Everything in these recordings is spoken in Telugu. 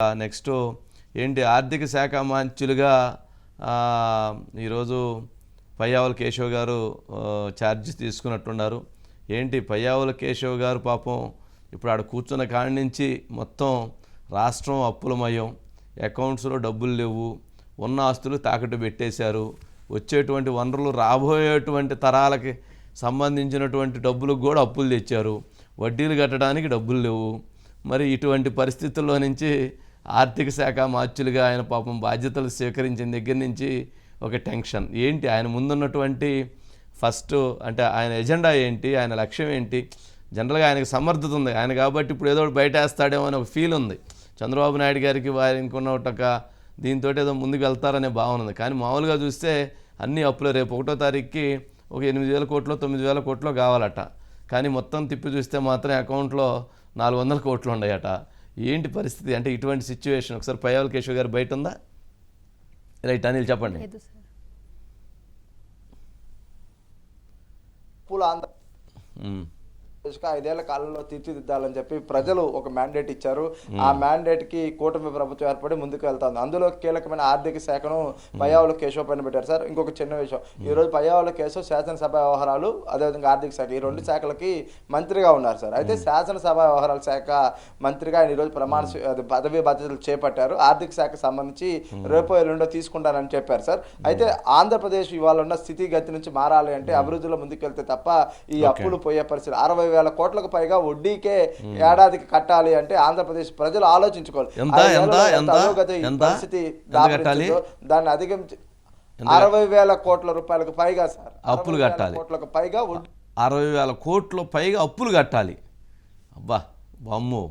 నెక్స్ట్ ఏంటి ఆర్థిక శాఖ మంత్రులుగా ఈరోజు పయ్యావుల కేశవ్ గారు ఆ, ఛార్జ్ తీసుకున్నట్టున్నారు. ఏంటి పయ్యావుల కేశవ్ గారు పాపం ఇప్పుడు ఆడ కూర్చున్న కాడి నుంచి మొత్తం రాష్ట్రం అప్పులమయం. అకౌంట్స్లో డబ్బులు లేవు. ఉన్న ఆస్తులు తాకట్టు పెట్టేశారు. వచ్చేటువంటి వనరులు రాబోయేటువంటి తరాలకి సంబంధించినటువంటి డబ్బులకు కూడా అప్పులు తెచ్చారు. వడ్డీలు కట్టడానికి డబ్బులు లేవు. మరి ఇటువంటి పరిస్థితుల్లో నుంచి ఆర్థిక శాఖ మార్చులుగా ఆయన పాపం బాధ్యతలు స్వీకరించిన దగ్గర నుంచి ఒక టెన్షన్. ఏంటి? ఆయన ముందున్నటువంటి ఫస్ట్ అంటే ఆయన ఎజెండా ఏంటి? ఆయన లక్ష్యం ఏంటి? జనరల్గా ఆయనకు సమర్థత ఉంది. ఆయన కాబట్టి ఇప్పుడు ఏదో ఒకటి బయట వేస్తాడేమో అని ఒక ఫీల్ ఉంది. చంద్రబాబు నాయుడు గారికి వారికి ఉన్న ఒక దీంతో ఏదో ముందుకు వెళ్తారనే భావన ఉంది. కానీ మామూలుగా చూస్తే అన్ని అప్పులు రేపు ఒకటో తారీఖుకి ఒక ఎనిమిది వేల కోట్లో తొమ్మిది వేల కోట్లో కావాలట. కానీ మొత్తం తిప్పి చూస్తే మాత్రం అకౌంట్లో నాలుగు వందల కోట్లు ఉన్నాయట. ఏంటి పరిస్థితి? అంటే ఇటువంటి సిచ్యువేషన్ ఒకసారి పయ్యావల కేశవ్ గారు బయట ఉందా రైట్ అనిల్ చెప్పండి. పూల ఐదేళ్ళ కాలంలో తీర్చిదిద్దాలని చెప్పి ప్రజలు ఒక మ్యాండేట్ ఇచ్చారు. ఆ మ్యాండేట్కి కూటమి ప్రభుత్వం ఏర్పడి ముందుకు వెళ్తుంది. అందులో కీలకమైన ఆర్థిక శాఖను పయ్యావుల కేశవ్ పైన పెట్టారు సార్. ఇంకొక చిన్న విషయం. ఈ రోజు పయ్యావుల కేశవ్ శాసనసభ వ్యవహారాలు అదేవిధంగా ఆర్థిక శాఖ ఈ రెండు శాఖలకి మంత్రిగా ఉన్నారు సార్. అయితే శాసనసభ వ్యవహారాల శాఖ మంత్రిగా ఆయన ఈ రోజు ప్రమాణ పదవి బాధ్యతలు చేపట్టారు. ఆర్థిక శాఖకు సంబంధించి రేపు ఎల్లుండో తీసుకుంటారని చెప్పారు సార్. అయితే ఆంధ్రప్రదేశ్ ఇవాళ ఉన్న స్థితిగతి నుంచి మారాలి అంటే అభివృద్ధిలో ముందుకెళ్తే తప్ప ఈ అప్పులు పోయే పరిస్థితి అరవై వేల కోట్లకు పైగా వడ్డీకే ఏడాదికి కట్టాలి అంటే ఆంధ్రప్రదేశ్ ప్రజలు ఆలోచించుకోవాలి? పరిస్థితి? దాన్ని అధిగమించి అరవై వేల కోట్ల రూపాయలకు పైగా సార్ అప్పులు 60 వేల కట్టాలి. కోట్లకు పైగా అరవై వేల కోట్ల పైగా అప్పులు కట్టాలి అబ్బా బమ్ము.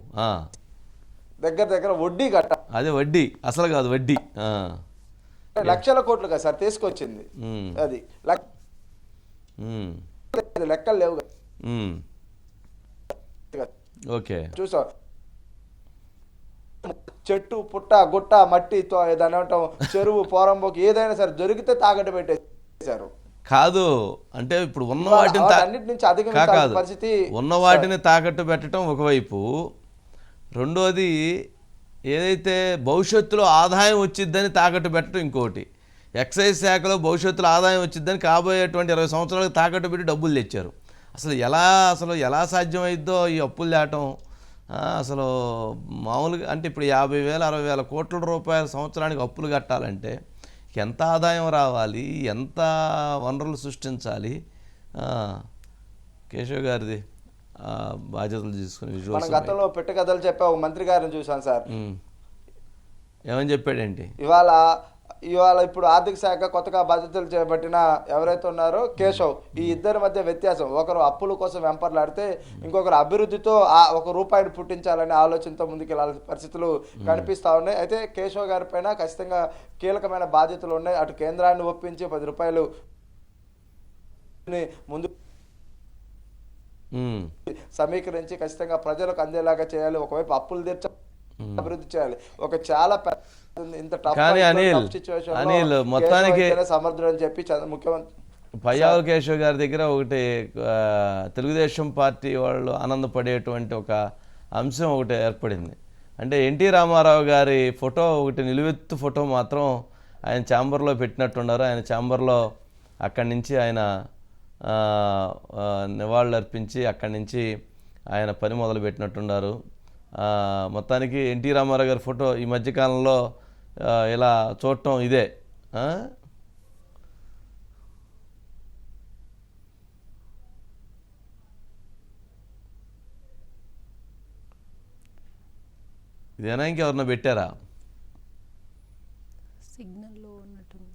దగ్గర దగ్గర వడ్డీ కట్టాలి అదే వడ్డీ అసలు కాదు వడ్డీ ఆ. లక్షల కోట్లు కదా సార్ తీసుకొచ్చింది అది లెక్కలు లేవు కదా. ఓకే చూసా చెట్టు పుట్ట గుట్ట మట్టితో దాని ఏమంటాం చెరువు పోరంబోకి ఏదైనా సరే దొరికితే తాకట్టు పెట్టేశారు. కాదు అంటే ఇప్పుడు ఉన్న వాటిని వాటన్నిటి నుంచి కా- అధిగమించాల్సిన కాదు. పరిస్థితి ఉన్న వాటిని తాకట్టు పెట్టడం ఒకవైపు రెండోది ఏదైతే భవిష్యత్తులో ఆదాయం వచ్చిద్దని తాకట్టు పెట్టడం ఇంకోటి. ఎక్సైజ్ శాఖలో భవిష్యత్తులో ఆదాయం వచ్చిద్దని కాబోయేటువంటి ఇరవై సంవత్సరాలకు తాకట్టు పెట్టి డబ్బులు తెచ్చారు. అసలు ఎలా అసలు ఎలా సాధ్యమైద్దో ఈ అప్పులు ఆ, అసలు మామూలుగా అంటే ఇప్పుడు యాభై వేల అరవై వేల కోట్ల రూపాయల సంవత్సరానికి అప్పులు కట్టాలంటే ఎంత ఆదాయం రావాలి? ఎంత వనరులు సృష్టించాలి? కేశవ్ గారిది బాధ్యతలు తీసుకుని మనం గతంలో పెట్ట కథలు చెప్పే ఒక మంత్రి గారిని చూసాం సార్. ఏమని చెప్పాడేంటి ఇవాళ ఇవాళ ఇప్పుడు ఆర్థిక శాఖ కొత్తగా బాధ్యతలు చేపట్టిన ఎవరైతే ఉన్నారో కేశవ్ ఈ ఇద్దరి మధ్య వ్యత్యాసం. ఒకరు అప్పుల కోసం వెంపర్లాడితే ఇంకొకరు అభివృద్ధితో ఆ ఒక రూపాయిని పుట్టించాలనే ఆలోచనతో ముందుకు వెళ్ళాల్సిన పరిస్థితులు కనిపిస్తా ఉన్నాయి. అయితే కేశవ్ గారి పైన ఖచ్చితంగా కీలకమైన బాధ్యతలు ఉన్నాయి. అటు కేంద్రాన్ని ఒప్పించి పది రూపాయలు ముందు. సమీకరించి ఖచ్చితంగా ప్రజలకు అందేలాగా చేయాలి. ఒకవైపు అప్పులు తీర్చ అభివృద్ధి చేయాలి. ఒక చాలా పెద్ద ఇంత టఫ్ కానీ అనిల్, మొత్తానికి- అయితేనే సమర్థుడు అని చెప్పి ముఖ్యమంత్రి పయ్యావుల కేశవ్ గారి దగ్గర ఒకటి తెలుగుదేశం పార్టీ వాళ్ళు ఆనందపడేటువంటి ఒక అంశం ఒకటి ఏర్పడింది. అంటే ఎన్టీ రామారావు గారి ఫోటో ఒకటి నిలువెత్తు ఫోటో మాత్రం ఆయన ఛాంబర్లో పెట్టినట్టున్నారు. ఆయన ఛాంబర్లో అక్కడి నుంచి ఆయన ఆ, ఆ, నివాళులు అర్పించి అక్కడి నుంచి ఆయన పని మొదలు పెట్టినట్టున్నారు మొత్తానికి ఎన్టీ రామారావు గారి ఫోటో ఈ మధ్యకాలంలో ఇలా చూడటం ఇదే. ఆ? ఇదేనా ఇంకెవరన్నా పెట్టారా? సిగ్నల్లో ఉన్నట్టుంది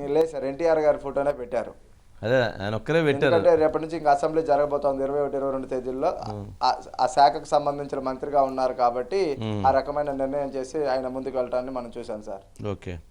ఏం లేదు సార్ ఎన్టీఆర్ గారి ఫోటోనే పెట్టారు. అదే ఆయన ఒక్కరే పెట్టారు రేపటి నుంచి ఇంకా అసెంబ్లీ జరగబోతోంది ఇరవై ఒకటి ఇరవై రెండు తేదీల్లో. ఆ- ఆ శాఖకు సంబంధించిన మంత్రిగా ఉన్నారు కాబట్టి ఆ రకమైన నిర్ణయం చేసి ఆయన ముందుకు వెళ్ళటాన్ని మనం చూసాం సార్. ఓకే.